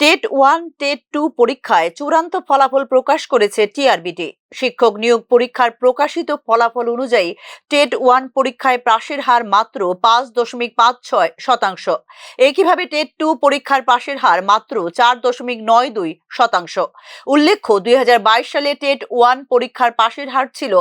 te TET one TET two পরীক্ষায় চূড়ান্ত ফলাফল প্রকাশ করেছে টিআরবিটি শিক্ষক নিয়োগ পরীক্ষার প্রকাশিত ফলাফল অনুযায়ী টেট ওয়ান পরীক্ষায় পাশের হার মাত্র পাঁচ দশমিক পাঁচ ছয় শতাংশ। একইভাবে টেট টু পরীক্ষার পাশের হার মাত্র চার দশমিক নয় দুই শতাংশ। উল্লেখ্য, দুই হাজার বাইশ সালে টেট ওয়ান পরীক্ষার পাশের হার ছিল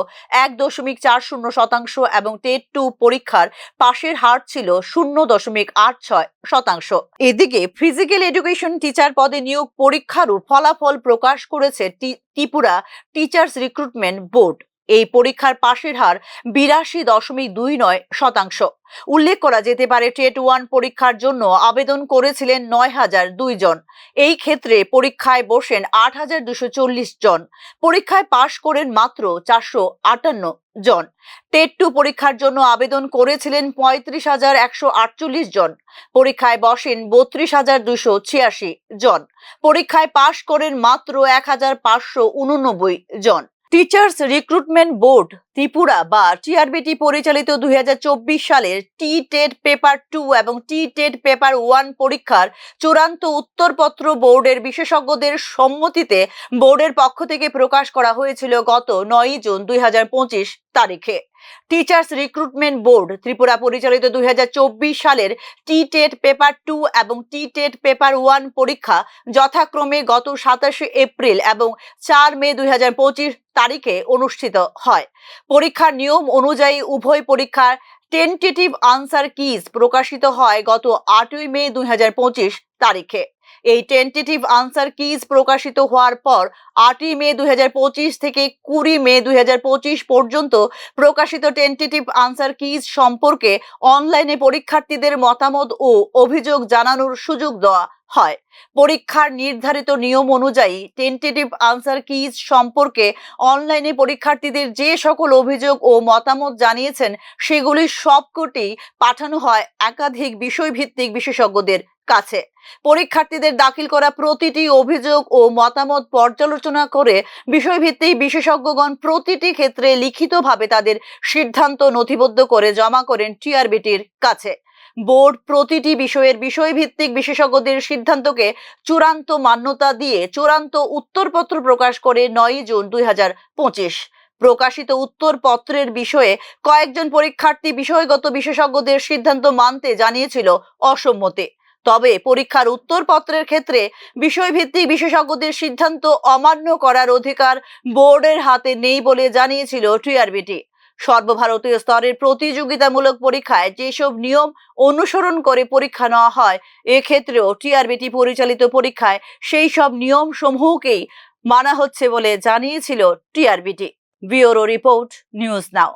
এক দশমিক চার শূন্য শতাংশ এবং টেট টু পরীক্ষার পাশের হার ছিল শূন্য দশমিক আট ছয় শতাংশ। এদিকে ফিজিক্যাল এডুকেশন টিচার পদে নিয়োগ পরীক্ষারও ফলাফল প্রকাশ করেছে ত্রিপুরা টিচার্স রিক্রুটমেন্ট বোর্ড এই পরীক্ষার পাশের হার বিরাশি দশমিক দুই নয় শতাংশ। উল্লেখ করা যেতে পারে, টেট ওয়ান পরীক্ষার জন্য আবেদন করেছিলেন নয় হাজার দুই জন। এই ক্ষেত্রে পরীক্ষায় বসেন আট হাজার দুশো চল্লিশ জন। পরীক্ষায় পাশ করেন মাত্র চারশো আটান্ন জন। টেট টু পরীক্ষার জন্য আবেদন করেছিলেন পঁয়ত্রিশ হাজার একশো আটচল্লিশ জন। পরীক্ষায় বসেন বত্রিশ হাজার দুশো ছিয়াশি জন। পরীক্ষায় পাশ করেন মাত্র এক হাজার পাঁচশো উননব্বই জন। টিচার্স রিক্রুটমেন্ট বোর্ড ত্রিপুরা বা টিআরবিটি পরিচালিত দু হাজার চব্বিশ সালের টি টেট পেপার টু এবং টি টেট পেপার ওয়ান পরীক্ষার চূড়ান্ত উত্তরপত্র বোর্ডের বিশেষজ্ঞদের সম্মতিতে বোর্ডের পক্ষ থেকে প্রকাশ করা হয়েছিল গত নয়ই জুন দুই হাজার পঁচিশ তারিখে। টিচার্স রিক্রুটমেন্ট বোর্ড ত্রিপুরা পরিচালিত দুই হাজার চব্বিশ সালের টি টেট পেপার টু এবং টি টেট পেপার ওয়ান পরীক্ষা যথাক্রমে গত সাতাশে এপ্রিল এবং চার মে দুই হাজার পঁচিশ তারিখে অনুষ্ঠিত হয়। পরীক্ষার নিয়ম অনুযায়ী উভয় পরীক্ষার টেন্টেটিভ আনসার কিজ প্রকাশিত হয় গত আটই মে দুই হাজার পঁচিশ তারিখে। এই টেন্টেটিভ আনসার কিজ প্রকাশিত হওয়ার পর আটই মে দুই হাজার পঁচিশ থেকে কুড়ি মে দুই হাজার পঁচিশ পর্যন্ত প্রকাশিত টেন্টেটিভ আনসার কিজ সম্পর্কে অনলাইনে পরীক্ষার্থীদের মতামত ও অভিযোগ জানানোর সুযোগ দেওয়া হয়। পরীক্ষার নির্ধারিত নিয়ম অনুযায়ী টেন্টেটিভ আনসার কিজ সম্পর্কে অনলাইনে পরীক্ষার্থীদের যে সকল অভিযোগ ও মতামত জানিয়েছেন, সেগুলি সবকটি পাঠানো হয় একাধিক বিষয়ভিত্তিক বিশেষজ্ঞদের কাছে। পরীক্ষার্থীদের দাখিল করা প্রতিটি অভিযোগ ও মতামত পর্যালোচনা করে বিষয়ভিত্তিক বিশেষজ্ঞগণ প্রতিটি ক্ষেত্রে লিখিতভাবে তাদের সিদ্ধান্ত নথিবদ্ধ করে জমা করেন টিআরবিটির কাছে। বোর্ড প্রতিটি বিষয়ের বিষয়ভিত্তিক বিশেষজ্ঞদের সিদ্ধান্তকে চূড়ান্ত মান্যতা দিয়ে চূড়ান্ত উত্তরপত্র প্রকাশ করে নয়ই জুন দুই হাজার পঁচিশ। প্রকাশিত উত্তরপত্রের বিষয়ে কয়েকজন পরীক্ষার্থী বিষয়গত বিশেষজ্ঞদের সিদ্ধান্ত মানতে জানিয়েছিল অসম্মতি। তবে পরীক্ষার উত্তরপত্রের ক্ষেত্রে বিষয়ভিত্তিক বিশেষজ্ঞদের সিদ্ধান্ত অমান্য করার অধিকার বোর্ডের হাতে নেই বলে জানিয়েছিল টিআরবিটি। সর্বভারতীয় স্তরের প্রতিযোগিতামূলক পরীক্ষায় যেসব নিয়ম অনুসরণ করে পরীক্ষা নেওয়া হয়, এক্ষেত্রেও টিআরবিটি পরিচালিত পরীক্ষায় সেই সব নিয়ম সমূহকেই মানা হচ্ছে বলে জানিয়েছিল TRBT bureau report, news now.